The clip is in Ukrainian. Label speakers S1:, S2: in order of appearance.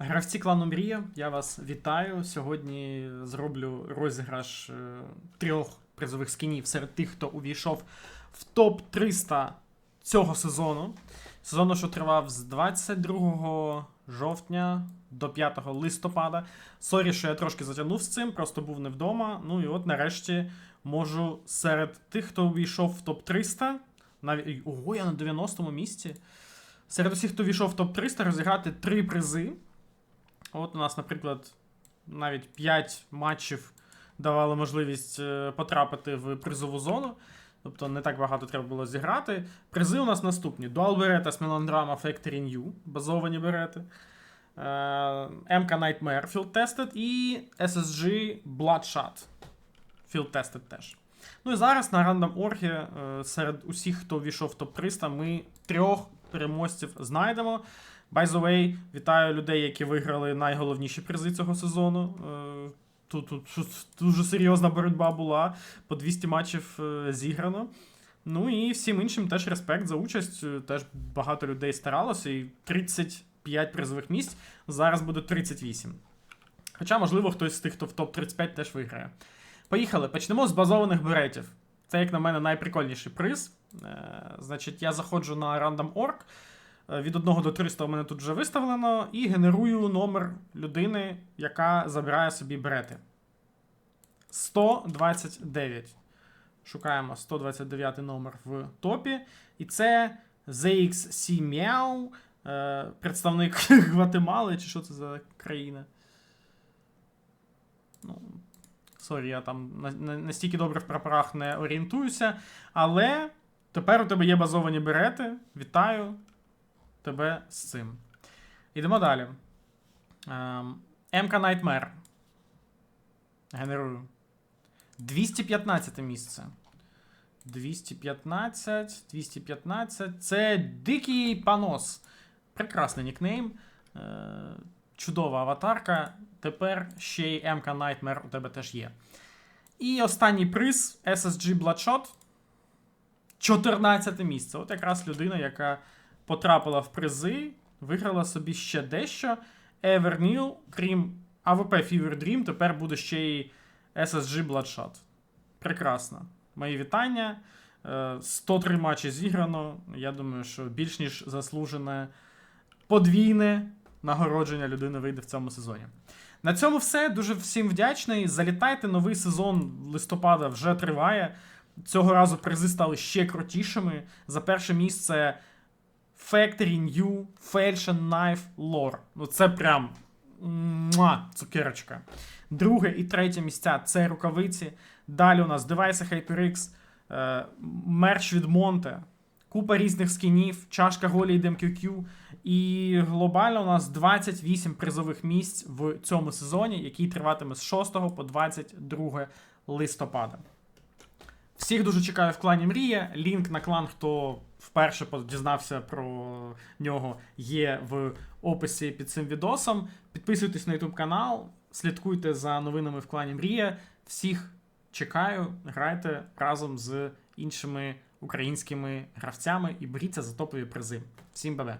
S1: Гравці клану Мрія, я вас вітаю. Сьогодні зроблю розіграш е, трьох призових скінів серед тих, хто увійшов в топ 300 цього сезону. Сезону, що тривав з 22 жовтня до 5 листопада. Сорі, що я трошки затягнув з цим, просто був не вдома. Ну і от нарешті можу серед тих, хто увійшов в топ 300, навіть ого, я на 90-му місці. Серед усіх, хто війшов в топ 300, розіграти три призи. От у нас, наприклад, навіть 5 матчів давали можливість е, потрапити в призову зону. Тобто не так багато треба було зіграти. Призи у нас наступні: Dual Beretta з Melandrama Factory New, базовані берети. е, MK Nightmare Field Tested і SSG Bloodshot Field Tested теж. Ну і зараз на Random.org е, серед усіх, хто війшов в топ-300, ми трьох переможців знайдемо. By the way, вітаю людей, які виграли найголовніші призи цього сезону. Е, Тут, тут, тут дуже серйозна боротьба була. По 200 матчів е, зіграно. Ну і всім іншим теж респект за участь. Е, Теж багато людей старалося, і 35 призових місць. Зараз буде 38. Хоча, можливо, хтось з тих, хто в топ-35 теж виграє. Поїхали. Почнемо з базованих беретів. Це, як на мене, найприкольніший приз. Е, значить, я заходжу на random.org. Е, Від 1 до 300 у мене тут вже виставлено, і генерую номер людини, яка забирає собі берети. 129. Шукаємо 129 номер в топі. І це ZXC Meow, е, представник Гватемали, чи що це за країна. Ну, сорі, я там на- на- настільки добре в прапорах не орієнтуюся. Але тепер у тебе є базовані берети. Вітаю тебе з цим. Йдемо далі. Ем, МК Nightmare. Генерую. 215 місце. 215, 215. Це дикий панос. Прекрасний нікнейм. Е, чудова аватарка. Тепер ще й МК Nightmare у тебе теж є. І останній приз SSG Bloodshot. 14 місце. От якраз людина, яка потрапила в призи, виграла собі ще дещо. Everneal, крім AWP Fever Dream, тепер буде ще й SSG Bloodshot. Прекрасно. Мої вітання. Е, 103 матчі зіграно. Я думаю, що більш ніж заслужене подвійне нагородження людини вийде в цьому сезоні. На цьому все. Дуже всім вдячний. Залітайте, новий сезон листопада вже триває. Цього разу призи стали ще крутішими. За перше місце Factory New Fashion Knife Lore. Ну це прям муа, цукерочка. Друге і третє місця це рукавиці. Далі у нас девайси HyperX, е, мерч від Монте, купа різних скінів, чашка Голі і DMQQ. І глобально у нас 28 призових місць в цьому сезоні, який триватиме з 6 по 22 листопада. Всіх дуже чекаю в клані Мрія. Лінк на клан, хто вперше дізнався про нього, є в описі під цим відосом. Підписуйтесь на YouTube канал, слідкуйте за новинами в клані Мрія. Всіх чекаю, грайте разом з іншими українськими гравцями і боріться за топові призи. Всім бабе!